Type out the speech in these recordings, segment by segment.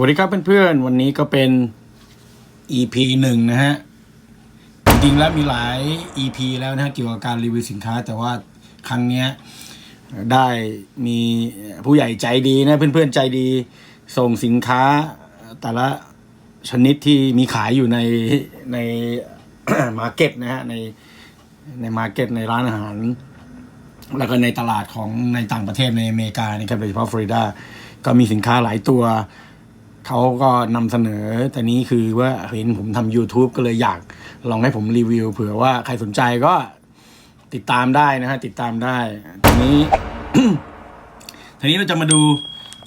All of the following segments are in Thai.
วัสดีครับเพื่อนๆ วันนี้ก็เป็น EP หนึ่งนะฮะ จริงๆแล้วมีหลาย EP แล้วนะฮะเกี่ยวกับการรีวิวสินค้า แต่ว่าครั้งเนี้ยได้มีผู้ใหญ่ใจดีนะ เพื่อนๆใจดีส่งสินค้าแต่ละชนิดที่มีขายอยู่ในในมาร์เก็ตนะฮะในในมาร์เก็ตในร้านอาหาร แล้วก็ในตลาดของในต่างประเทศในอเมริกานะครับโดยเฉพาะฟลอริดาก็มีสินค้าหลายตัว เขาก็นำเสนอแต่นี้คือว่าเห็นผมทำ YouTube ก็เลยอยากลองให้ผมรีวิว เผื่อว่าใครสนใจก็ติดตามได้นะฮะ ติดตามได้ ทีนี้ ทีนี้เราจะมาดู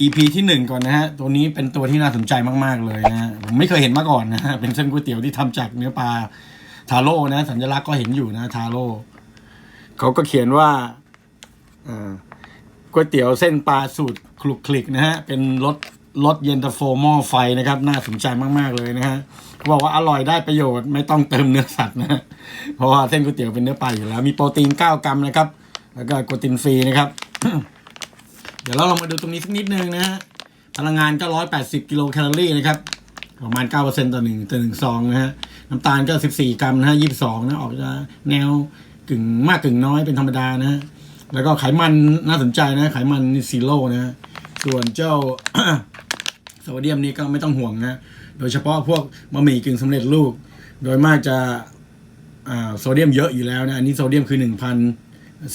EP ที่หนึ่งก่อนนะฮะ ตัวนี้เป็นตัวที่น่าสนใจมาก ๆ เลยนะฮะ ผมไม่เคยเห็นมาก่อนนะฮะ เป็นเส้นก๋วยเตี๋ยวที่ทำจากเนื้อปลาทาโร่นะ สัญลักษณ์ก็เห็นอยู่นะทาโร่เขาก็เขียนว่าอ่าก๋วยเตี๋ยวเส้นปลาสูตรคลุกคลิกนะฮะ เป็นรส รสเย็นตาโฟหม้อไฟนะครับ น่าสนใจมากๆเลยนะฮะเขาบอกว่าอร่อยได้ประโยชน์ไม่ต้องเติมเนื้อสัตว์นะเพราะว่าเส้นก๋วยเตี๋ยวเป็นเนื้อปลาอยู่แล้ว มีโปรตีน 9 กรัมนะครับ แล้วก็โปรตีนฟรีนะครับ เดี๋ยวเราลองมาดูตรงนี้สักนิดนึงนะฮะพลังงานก็ 180 กิโลแคลอรี่นะครับประมาณ 9%ต่อหนึ่งต่อหนึ่งซองนะฮะน้ำตาลก็ 14 กรัมนะฮะ22 นะ ออกจะแนวกึ่งมากกึ่งน้อยเป็นธรรมดานะฮะแล้วก็ไขมันน่าสนใจนะไขมันนี่ซีโร่นะฮะ ส่วนเจ้าโซเดียมนี่ก็ไม่ต้องห่วงนะโดยเฉพาะพวกบะหมี่กึ่งสำเร็จรูป โดยมากจะโซเดียมเยอะอยู่แล้วนะอันนี้โซเดียมคือ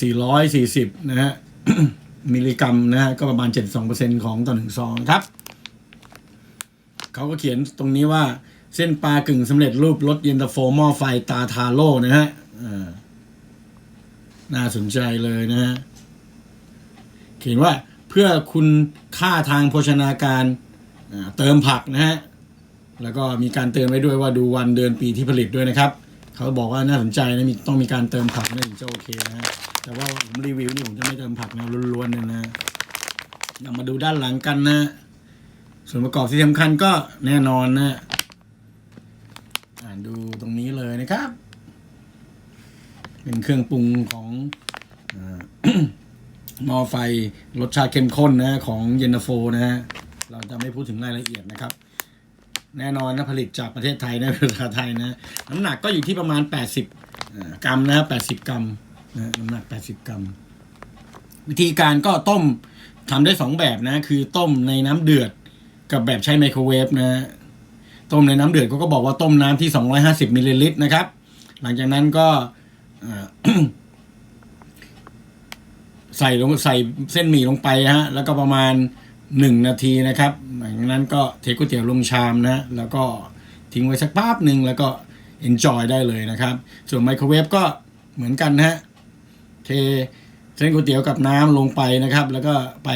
1,440 นะฮะมิลลิกรัมนะฮะก็ประมาณ 72%ของต่อหนึ่งซองครับ เขาก็เขียนตรงนี้ว่าเส้นปลากึ่งสำเร็จรูปรสเย็นตาโฟหม้อไฟตาทาโร่นะฮะน่าสนใจเลยนะฮะ เขียนว่า พื่อคุณค่าทางโภชนาการเติมผักนะฮะแล้วก็มีการเตือนไว้ด้วยว่าดูวันเดือนปีที่ผลิตด้วยนะครับ เขาบอกว่าน่าสนใจนะมีต้องมีการเติมผักนะถึงจะโอเคนะฮะแต่ว่าผมรีวิวนี่ผมจะไม่เติมผักนะล้วนๆเลยนะเรามาดูด้านหลังกันนะ ส่วนประกอบที่สำคัญก็แน่นอนนะอ่านดูตรงนี้เลยนะครับ เป็นเครื่องปรุงของ หม้อไฟรสชาติเข้มข้นนะของเยนาโฟนะฮะเราจะไม่พูดถึงรายละเอียดนะครับ แน่นอนนะผลิตจากประเทศไทยนะราคาไทยนะน้ำหนักก็อยู่ที่ประมาณ 80 กรัมนะ80 กรัมนะน้ำหนัก 80 กรัม วิธีการก็ต้มทำได้สองแบบนะ คือต้มในน้ำเดือดกับแบบใช้ไมโครเวฟนะต้มในน้ำเดือดเขาก็บอกว่าต้มน้ำที่ 250มิลลิลิตรนะครับ หลังจากนั้นก็ ใส่ลงใส่เส้นหมี่ลงไปฮะแล้วก็ประมาณหนึ่งนาทีนะครับหลังจากนั้นก็เทก๋วยเตี๋ยวลงชามนะแล้วก็ทิ้งไว้สักแป๊บหนึ่งแล้วก็ enjoy ได้เลยนะครับ ส่วนไมโครเวฟก็เหมือนกันฮะเทเส้นก๋วยเตี๋ยวกับน้ำลงไปนะครับ แล้วก็ไป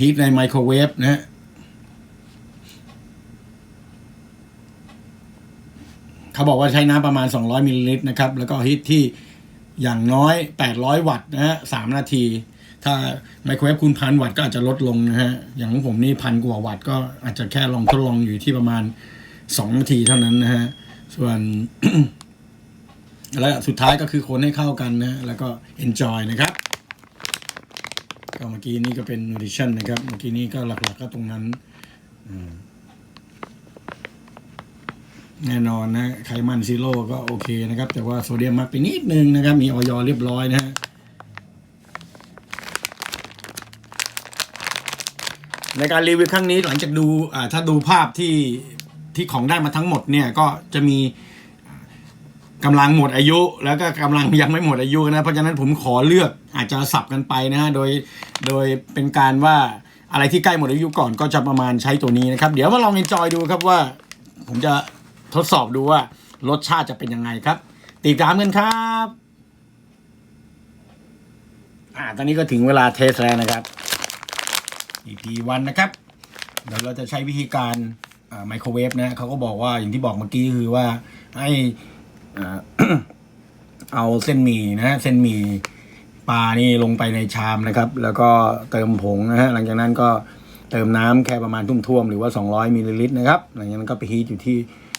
ฮีทในไมโครเวฟนะฮะเขาบอกว่าใช้น้ำประมาณ 200มิลลิลิตรนะครับ แล้วก็ฮีทที่ อย่างน้อย 800 วัตต์นะฮะ3นาที ถ้าไมโครเวฟคูณพันวัตต์ก็อาจจะลดลงนะฮะ อย่างของผมนี่พันกว่าวัตต์ก็อาจจะแค่ลองทดลองอยู่ที่ประมาณ 2 นาทีเท่านั้นนะฮะ ส่วน แล้วสุดท้ายก็คือคนให้เข้ากันนะ แล้วก็ enjoy นะครับก็เมื่อกี้นี่ก็เป็น nutrition นะครับ เมื่อกี้นี้ก็หลักๆก็ตรงนั้น อืม แน่นอนนะไขมันซีโร่ก็โอเคนะครับ แต่ว่าโซเดียมมากไปนิดนึงนะครับ มีออยเรียบร้อยนะฮะในการรีวิวครั้งนี้หลังจากดูถ้าดูภาพที่ที่ของได้มาทั้งหมดเนี่ยก็จะมีกำลังหมดอายุ แล้วก็กำลังยังไม่หมดอายุนะ เพราะฉะนั้นผมขอเลือกอาจจะสับกันไปนะฮะโดยโดยเป็นการว่าอะไรที่ใกล้หมดอายุก่อนก็จะประมาณใช้ตัวนี้นะครับ เดี๋ยวมาลองเอนจอยดูครับว่าผมจะ ทดสอบดูว่ารสชาติจะเป็นยังไงครับ ติดตามกันครับอ่าตอนนี้ก็ถึงเวลาเทสแล้วนะครับ EP วันนะครับเดี๋ยวเราจะใช้วิธีการไมโครเวฟนะเขาก็บอกว่าอย่างที่บอกเมื่อกี้คือว่าให้อ่าเอาเส้นหมี่นะเส้นหมี่ปลานี่ลงไปในชามนะครับ แล้วก็เติมผงนะฮะหลังจากนั้นก็เติมน้ำแค่ประมาณทุ่วมๆหรือว่า 200มิลลิลิตรนะครับหลังจากนั้นก็ไปฮีทอยู่ที่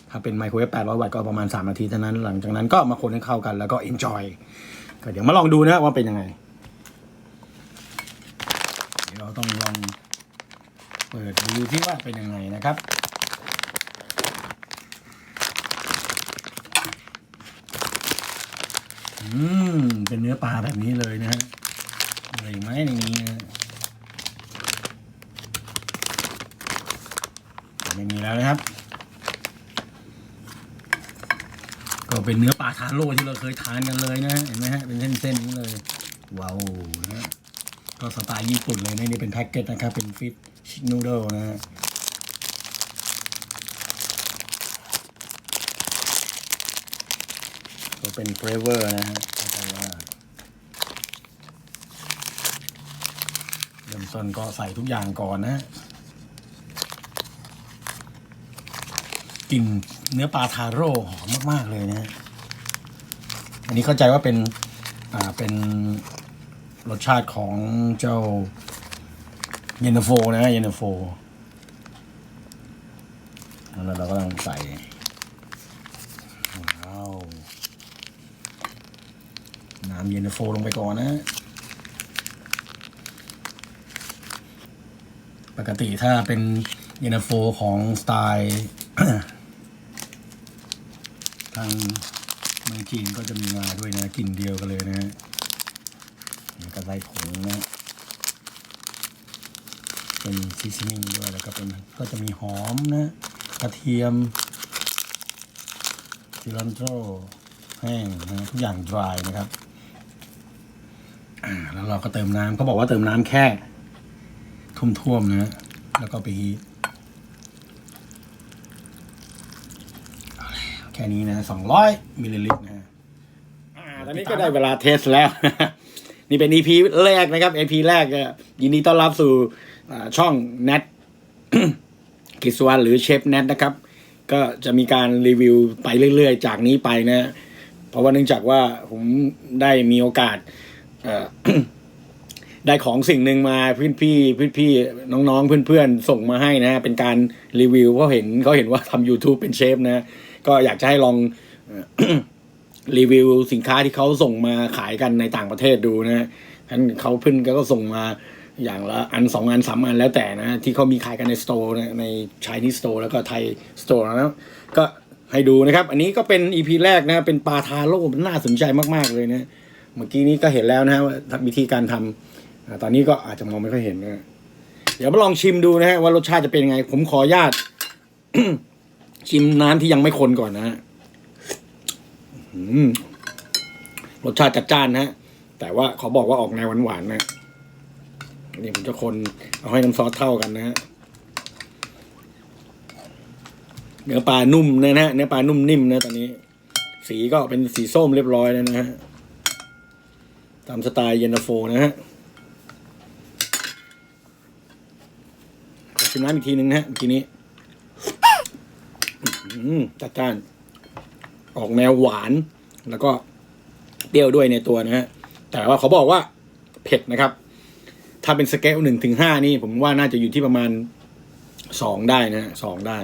ถ้าเป็นไมโครเวฟ800 วัตต์ก็ประมาณ 3 นาทีเท่านั้น หลังจากนั้นก็มาคนให้เข้ากันแล้วก็ enjoy ก็เดี๋ยวมาลองดูนะว่าเป็นยังไง เดี๋ยวเราต้องลองเปิดดูที่ว่าเป็นยังไงนะครับอืมเป็นเนื้อปลาแบบนี้เลยนะฮะอะไรอีกไหมในนี้นะไม่มีแล้วนะครับ ก็เป็นเนื้อปลาทาโร่ที่เราเคยทานกันเลยนะเห็นไหมฮะเป็นเส้นๆนี้เลยว้าวนะฮะก็สไตล์ญี่ปุ่นเลยนะนี่เป็นแพ็กเกจนะครับเป็นฟิตชินูโดนะฮะก็เป็นเฟรเวอร์นะฮะแล้วก็ว่าเริ่มต้นก็ใส่ทุกอย่างก่อนนะฮะ กลิ่นเนื้อปลาทาโร่หอมมาก ๆ เลยนะ อันนี้เข้าใจว่าเป็นอ่าเป็นรสชาติของเจ้าเยนาโฟนะเยนาโฟแล้วเราก็ต้องใส่ว้าวน้ำเย็นาโฟลงไปก่อนนะ ปกติถ้าเป็นเย็นาโฟของสไตล์ ทางเมืองจีนก็จะมีมาด้วยนะกลิ่นเดียวกันเลยนะฮะแล้วก็ใส่ผงนะเป็นซีซันนิ่งด้วยแล้วก็เป็นก็จะมีหอมนะกระเทียมซิลันโตรแห้งนะทุกอย่าง dry นะครับแล้วเราก็เติมน้ำเขาบอกว่าเติมน้ำแค่ท่วมๆนะแล้วก็ไปฮีทเอา แค่นี้นะสองร้อยมิลลิลิตรนะฮะตอนนี้ก็ได้เวลาเทสแล้ว นี่เป็น EP แรกนะครับ EP แรกยินดีต้อนรับสู่ช่อง Nat กิสวานหรือเชฟ Nat นะครับ ก็จะมีการรีวิวไปเรื่อยๆ จากนี้ไปนะ เพราะว่าเนื่องจากว่าผมได้มีโอกาสได้ของสิ่งหนึ่งมาพื่พี่พื่อนพี่น้องๆเพื่อนๆ ส่งมาให้นะ เป็นการรีวิวเพราะเห็นเขาเห็นว่าทำ YouTube เป็นเชฟนะก็อยากจะให้ลองรีวิวสินค้าที่เขาส่งมาขายกันในต่างประเทศดูนะท่านเขาเพื่อนก็ส่งมาอย่างละอันสองอันสามอันแล้วแต่นะ ที่เขามีขายกันในสโตร์ในช i นีสโตร์แล้วก็ไทยสโตร์นะก็ให้ดูนะครับ อันนี้ก็เป็นอีพีแรกนะ เป็นปลาทาโร่มันน่าสนใจมากๆเลยนะ เมื่อกี้นี้ก็เห็นแล้วนะว่าวิธีการทำอ่าตอนนี้ก็อาจจะมองไม่ค่อยเห็นนะเดี๋ยวมาลองชิมดูนะฮะว่ารสชาติจะเป็นยังไง ผมขออนุญาต ชิมน้ำที่ยังไม่คนก่อนนะฮะรสชาติจัดจ้านนะฮะ แต่ว่าขอบอกว่าออกแนวหวานๆนะนี่ผมจะคนเอาให้น้ำซอสเท่ากันนะฮะเนื้อปลานุ่มนะฮะเนื้อปลานุ่มนิ่มนะตอนนี้ สีก็เป็นสีส้มเรียบร้อยแล้วนะฮะตามสไตล์เยนตาโฟนะฮะชิมน้ำอีกทีหนึ่งนะฮะเมื่อกี้นี้ จัดจ้าน ออกแนวหวาน แล้วก็เปรี้ยวด้วยในตัวนะฮะ แต่ว่าเขาบอกว่าเผ็ดนะครับ ถ้าเป็นสเกลหนึ่งถึงห้านี่ ผมว่าน่าจะอยู่ที่ประมาณสองได้นะฮะสองได้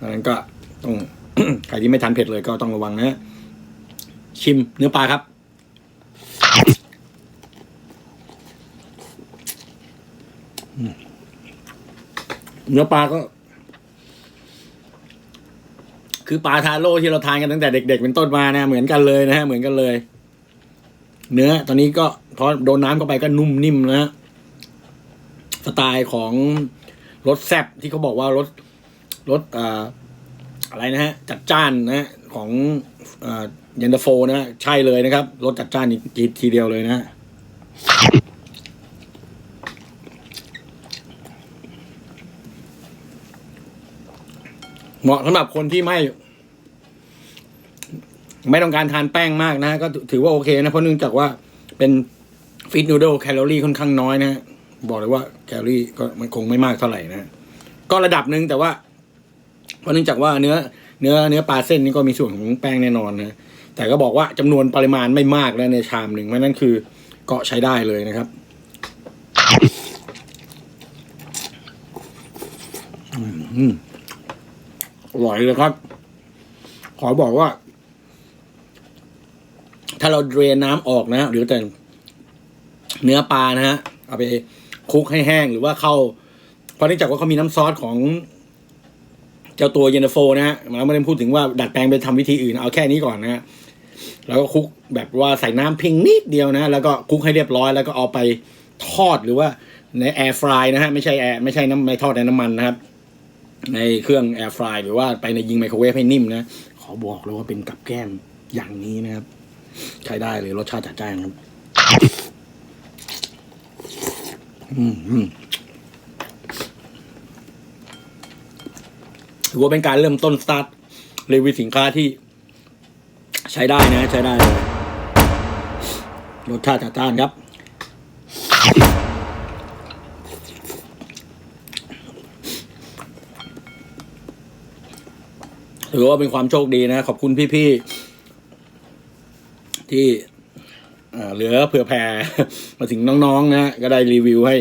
ดังนั้นก็ต้องใครที่ไม่ทานเผ็ดเลยก็ต้องระวังนะฮะชิมเนื้อปลาครับ เนื้อปลาก็ คือปลาทาโร่ที่เราทานกันตั้งแต่เด็ก ๆ เป็นต้นมานะเหมือนกันเลยนะฮะเหมือนกันเลย เนื้อตอนนี้ก็พอโดนน้ำเข้าไปก็นุ่มนิ่มนะสไตล์ของรสแซบที่เขาบอกว่ารสรสอ่าอะไรนะฮะจัดจ้านนะฮะของอ่าเย็นตาโฟนะใช่เลยนะครับรสจัดจ้านอีกทีเดียวเลยนะเหมาะสำหรับคนที่ไม่ ไม่ต้องการทานแป้งมากนะก็ถือว่าโอเคนะ เพราะเนื่องจากว่าเป็นฟิตนูโดแคลอรี่ค่อนข้างน้อยนะบอกเลยว่าแคลอรี่ก็มันคงไม่มากเท่าไหร่นะก็ระดับหนึ่งแต่ว่า เพราะเนื่องจากว่าเนื้อเนื้อเนื้อปลาเส้นนี่ก็มีส่วนของแป้งแน่นอนนะแต่ก็บอกว่าจำนวนปริมาณไม่มากแล้วในชามหนึ่งเพราะนั่นคือก็ใช้ได้เลยนะครับอร่อยเลยครับ ขอบอกว่า ถ้าเราเดรนน้ำออกนะ หรือแต่เนื้อปลานะฮะ เอาไปคลุกให้แห้งหรือว่าเข้า เพราะเนื่องจากว่าเขามีน้ำซอสของ เจ้าตัวเยนตาโฟนะฮะเราไม่ได้พูดถึงว่าดัดแปลงไปทำวิธีอื่น เอาแค่นี้ก่อนนะฮะแล้วก็คลุกแบบว่าใส่น้ำเพียงนิดเดียวนะ แล้วก็คลุกให้เรียบร้อย แล้วก็เอาไปทอดหรือว่าในแอร์ฟรายนะฮะไม่ใช่แอร์ไม่ใช่น้ำไม่ทอดในน้ำมันนะครับ ในเครื่องแอร์ฟรายหรือว่าไปในยิงไมโครเวฟให้นิ่มนะ ขอบอกเลยว่าเป็นกับแก้มอย่างนี้นะครับ ใช้ได้เลยรสชาติจัดจ้านครับถือว่าเป็นการเริ่มต้นสตาร์ทรีวิวสินค้าที่ ใช้ได้นะ ใช้ได้เลยรสชาติจัดจ้านครับถือว่าเป็นความโชคดีนะ ขอบคุณพี่ๆ ที่เหลือเผื่อแผ่มาถึงน้องๆนะก็ได้รีวิวให้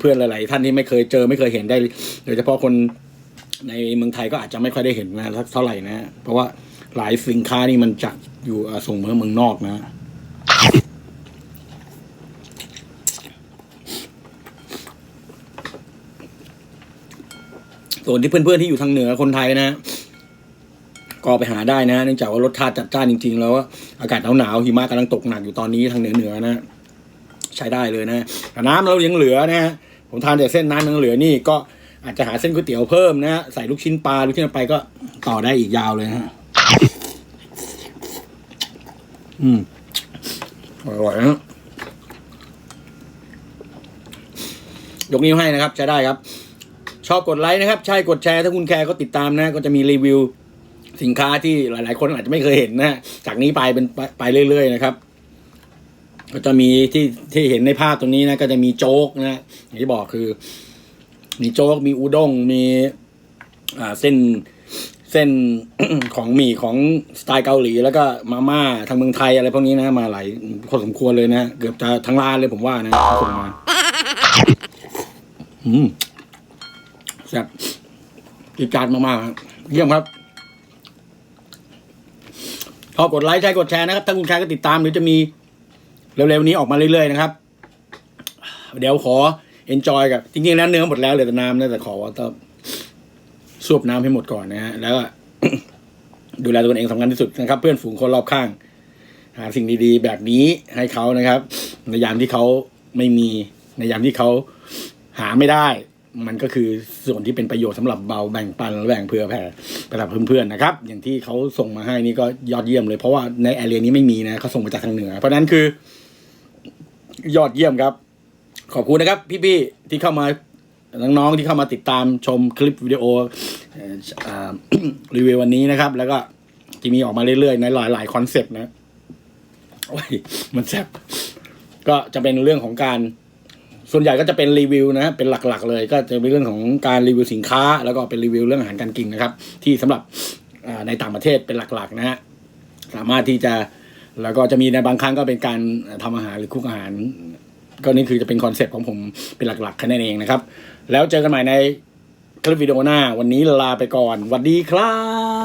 เพื่อนๆหลายๆท่านที่ไม่เคยเจอไม่เคยเห็นได้โดยเฉพาะคนในเมืองไทยก็อาจจะไม่ค่อยได้เห็นนะเท่าไหร่นะ เพราะว่าหลายสินค้านี่มันจากอยู่อ่าส่งมาเมืองนอกนะส่วนที่เพื่อนๆที่อยู่ทางเหนือคนไทยนะ ก็ไปหาได้นะเนื่องจากว่ารสชาติจัดจ้านจริง ๆ แล้วอากาศหนาวๆหิมะกำลังตกหนักอยู่ตอนนี้ทางเหนือๆนะ ใช้ได้เลยนะแต่น้ำเรายังเหลือนะฮะผมทานแต่เส้นน้ำยังเหลือนี่ก็อาจจะหาเส้นก๋วยเตี๋ยวเพิ่มนะฮะใส่ลูกชิ้นปลาลูกชิ้นไปก็ต่อได้อีกยาวเลยนะฮะอืมอร่อยนะยกนิ้วให้นะครับใช้ได้ครับ ชอบกดไลค์นะครับ ใช่กดแชร์ถ้าคุณแคร์ก็ติดตามนะ ก็จะมีรีวิว สินค้าที่หลาย ๆ คนอาจจะไม่เคยเห็นนะจากนี้ไปเป็นไปไปเรื่อย ๆ นะครับ ก็จะมีที่ที่เห็นในภาพตรงนี้นะ ก็จะมีโจ๊กนะอย่างที่บอกคือ มีโจ๊กมีอุด้งมีอ่าเส้นเส้นของหมี่ของสไตล์เกาหลี แล้วก็มาม่าทางเมืองไทยอะไรพวกนี้นะ มาหลายพอสมควรเลยนะเกือบจะทั้งร้านเลยผมว่านะส่งมาอืมแซ่บกิจการมากๆเยี่ยมครับ พอกดไลค์ใช่กดแชร์นะครับ ถ้าคุณแชร์ก็ติดตามเดี๋ยวจะมีเร็วๆนี้ออกมาเรื่อยๆนะครับ เดี๋ยวขอ enjoy กับจริงๆแล้วเนื้อหมดแล้วเหลือแต่น้ำนะแต่ขอว่าต้องสวบน้ำให้หมดก่อนนะฮะแล้วก็ดูแลตัวเองสำคัญที่สุดนะครับ เพื่อนฝูงคนรอบข้าง หาสิ่งดีๆ แบบนี้ให้เขานะครับ ในยามที่เขาไม่มีในยามที่เขาหาไม่ได้ มันก็คือส่วนที่เป็นประโยชน์สำหรับเบาแบ่งปันและแบ่งเผื่อแผ่ไปกับเพื่อนๆนะครับ อย่างที่เขาส่งมาให้นี่ก็ยอดเยี่ยมเลยเพราะว่าในแอเรียนี้ไม่มีนะเขาส่งมาจากทางเหนือ เพราะนั้นคือ ยอดเยี่ยมครับ ขอบคุณนะครับ พี่ๆที่เข้ามาน้องๆที่เข้ามาติดตามชมคลิปวิดีโอรีวิววันนี้นะครับ แล้วก็จะมีออกมาเรื่อยๆในหลายๆคอนเซปต์นะโอ้ยมันแซ่บก็จะเป็นเรื่องของการ ส่วนใหญ่ก็จะเป็นรีวิวนะเป็นหลักๆ เลยก็จะเป็นเรื่องของการรีวิวสินค้า แล้วก็เป็นรีวิวเรื่องอาหารการกินนะครับ ที่สำหรับในต่างประเทศเป็นหลักๆ นะฮะสามารถที่จะแล้วก็จะมีในบางครั้งก็เป็นการทำอาหารหรือคุกอาหาร ก็นี่คือจะเป็นคอนเซปต์ของผมเป็นหลักๆแค่นั้นเองนะครับ แล้วเจอกันใหม่ในคลิปวิดีโอหน้า วันนี้ลาไปก่อนสวัสดีครับ